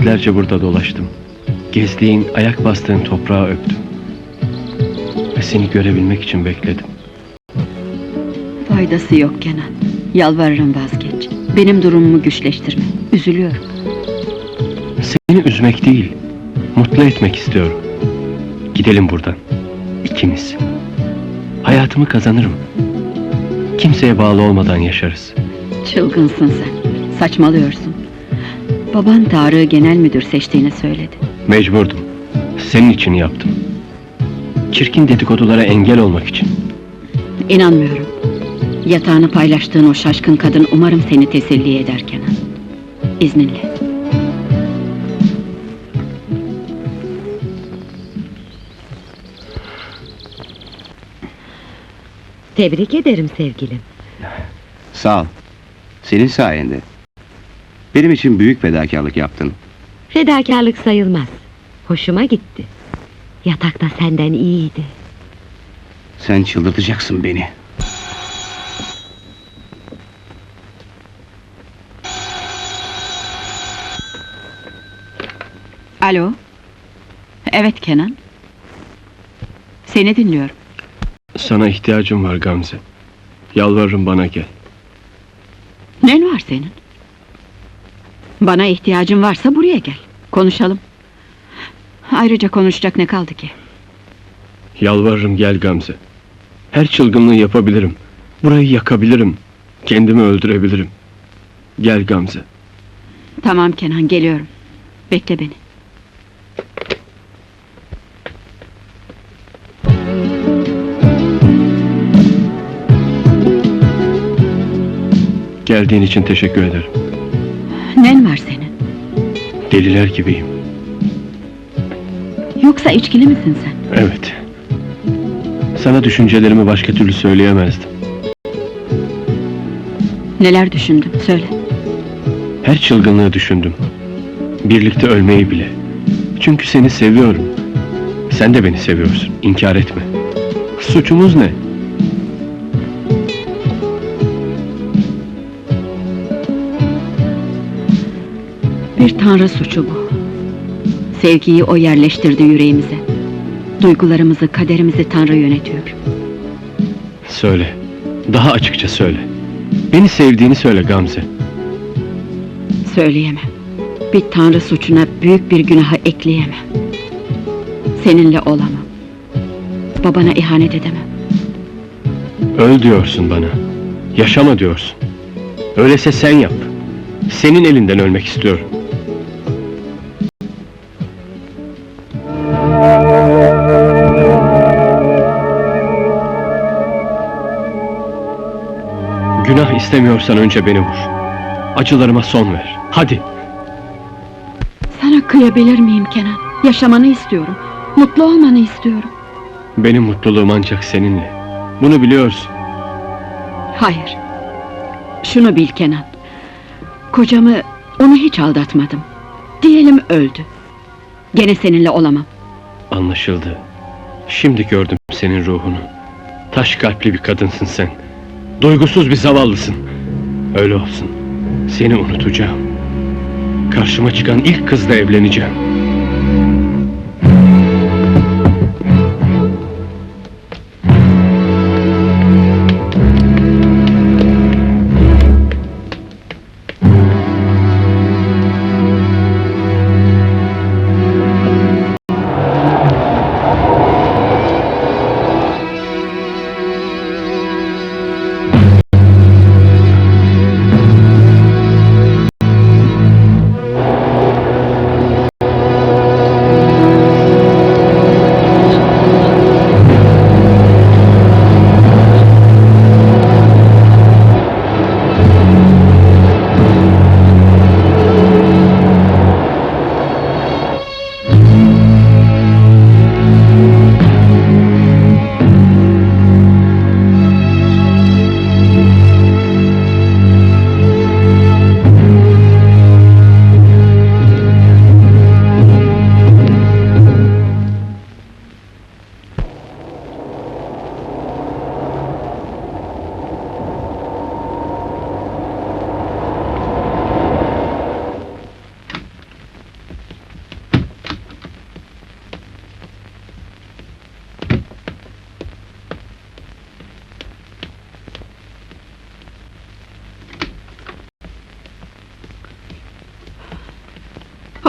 Saatlerce burada dolaştım. Gezdiğin, ayak bastığın toprağı öptüm. Ve seni görebilmek için bekledim. Faydası yok Kenan. Yalvarırım vazgeç. Benim durumumu güçleştirme. Üzülüyorum. Seni üzmek değil, mutlu etmek istiyorum. Gidelim buradan. İkimiz. Hayatımı kazanırım. Kimseye bağlı olmadan yaşarız. Çılgınsın sen. Saçmalıyorsun. Baban Tarık'ı genel müdür seçtiğini söyledi. Mecburdum. Senin için yaptım. Çirkin dedikodulara engel olmak için. İnanmıyorum. Yatağını paylaştığın o şaşkın kadın umarım seni teselli eder Kenan. İzninle. Tebrik ederim sevgilim. Sağ ol. Senin sayende. Benim için büyük fedakarlık yaptın. Fedakarlık sayılmaz. Hoşuma gitti. Yatakta senden iyiydi. Sen çıldırtacaksın beni. Alo. Evet Kenan. Seni dinliyorum. Sana ihtiyacım var Gamze. Yalvarırım bana gel. Nen var senin? Bana ihtiyacın varsa buraya gel. Konuşalım. Ayrıca konuşacak ne kaldı ki? Yalvarırım gel Gamze. Her çılgınlığı yapabilirim. Burayı yakabilirim. Kendimi öldürebilirim. Gel Gamze. Tamam Kenan geliyorum. Bekle beni. Geldiğin için teşekkür ederim. Nen var senin? Deliler gibiyim. Yoksa içkili misin sen? Evet. Sana düşüncelerimi başka türlü söyleyemezdim. Neler düşündün söyle. Her çılgınlığı düşündüm. Birlikte ölmeyi bile. Çünkü seni seviyorum. Sen de beni seviyorsun. İnkar etme. Suçumuz ne? Bir tanrı suçu bu. Sevgiyi o yerleştirdi yüreğimize. Duygularımızı, kaderimizi Tanrı yönetiyor. Söyle. Daha açıkça söyle. Beni sevdiğini söyle Gamze. Söyleyemem. Bir tanrı suçuna büyük bir günaha ekleyemem. Seninle olamam. Babana ihanet edemem. Öl diyorsun bana. Yaşama diyorsun. Öyleyse sen yap. Senin elinden ölmek istiyorum. İstemiyorsan önce beni vur. Acılarıma son ver. Hadi. Sana kıyabilir miyim Kenan? Yaşamanı istiyorum. Mutlu olmanı istiyorum. Benim mutluluğum ancak seninle. Bunu biliyorsun. Hayır. Şunu bil Kenan. Kocamı, onu hiç aldatmadım. Diyelim öldü. Gene seninle olamam. Anlaşıldı. Şimdi gördüm senin ruhunu. Taş kalpli bir kadınsın sen. Duygusuz bir zavallısın. Öyle olsun. Seni unutacağım. Karşıma çıkan ilk kızla evleneceğim.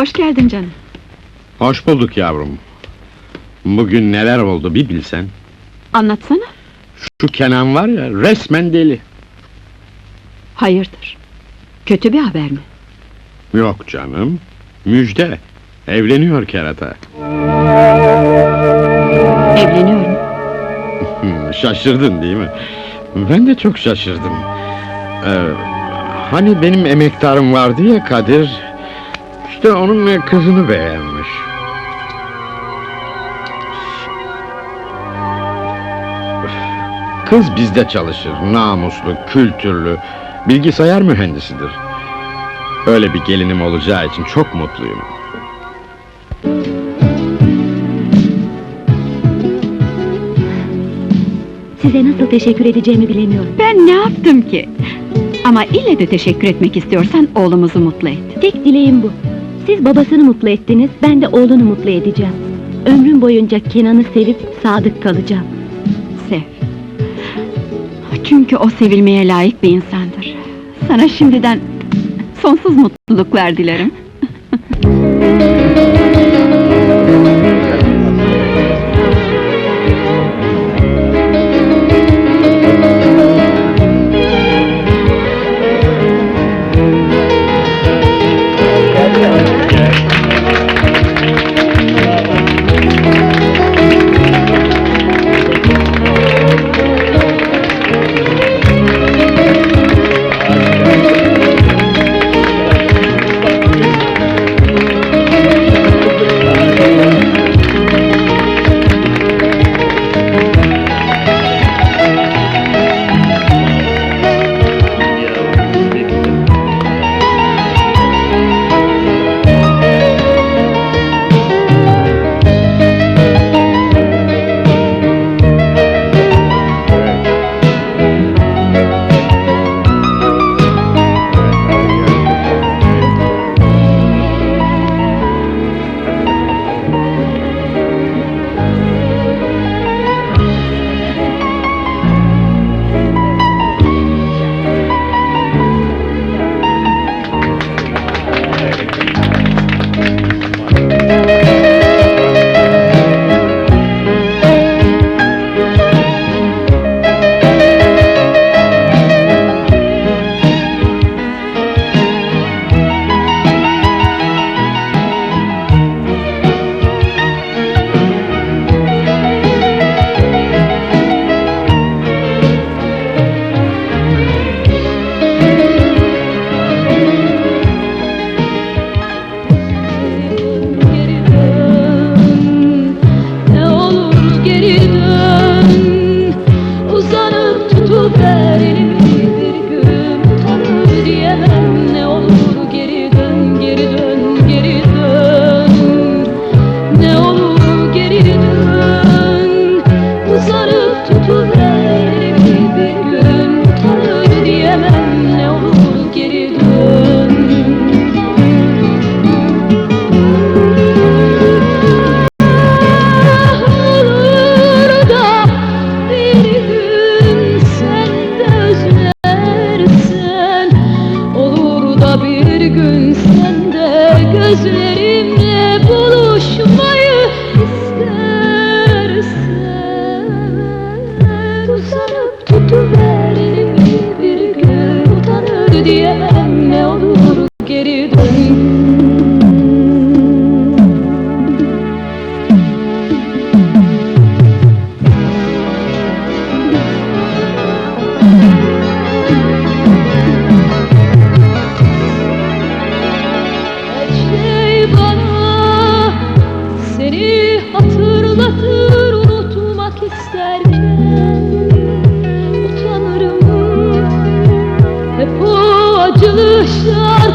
Hoş geldin canım. Hoş bulduk yavrum. Bugün neler oldu bir bilsen. Anlatsana. Şu Kenan var ya resmen deli. Hayırdır? Kötü bir haber mi? Yok canım. Müjde. Evleniyor kerata. Evleniyor mu? Şaşırdın değil mi? Ben de çok şaşırdım. Ee, hani benim emektarım vardı ya Kadir. İşte onun kızını beğenmiş. Kız bizde çalışır, namuslu, kültürlü, bilgisayar mühendisidir. Öyle bir gelinim olacağı için çok mutluyum. Size nasıl teşekkür edeceğimi bilemiyorum. Ben ne yaptım ki? Ama ille de teşekkür etmek istiyorsan oğlumuzu mutlu et. Tek dileğim bu. Siz babasını mutlu ettiniz, ben de oğlunu mutlu edeceğim. Ömrüm boyunca Kenan'ı sevip sadık kalacağım. Sev. Çünkü o sevilmeye layık bir insandır. Sana şimdiden sonsuz mutluluklar dilerim.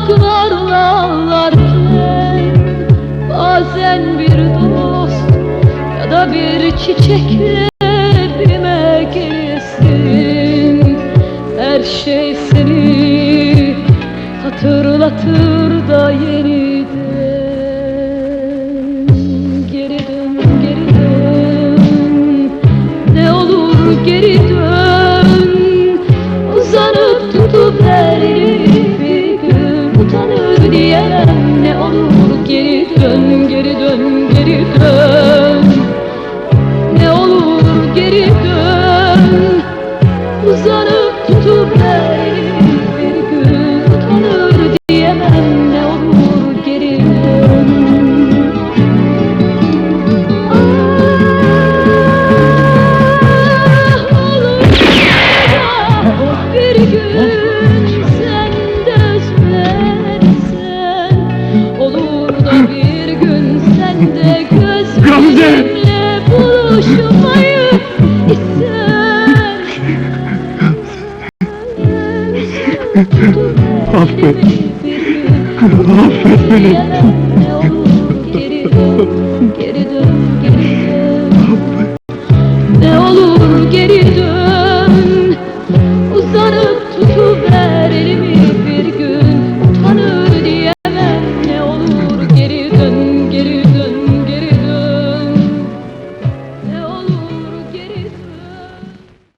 şarkılarla ağlarken bazen bir dost ya da bir çiçekle evime gelirsin her şey seni hatırlatır da yeniden Oh geri dön,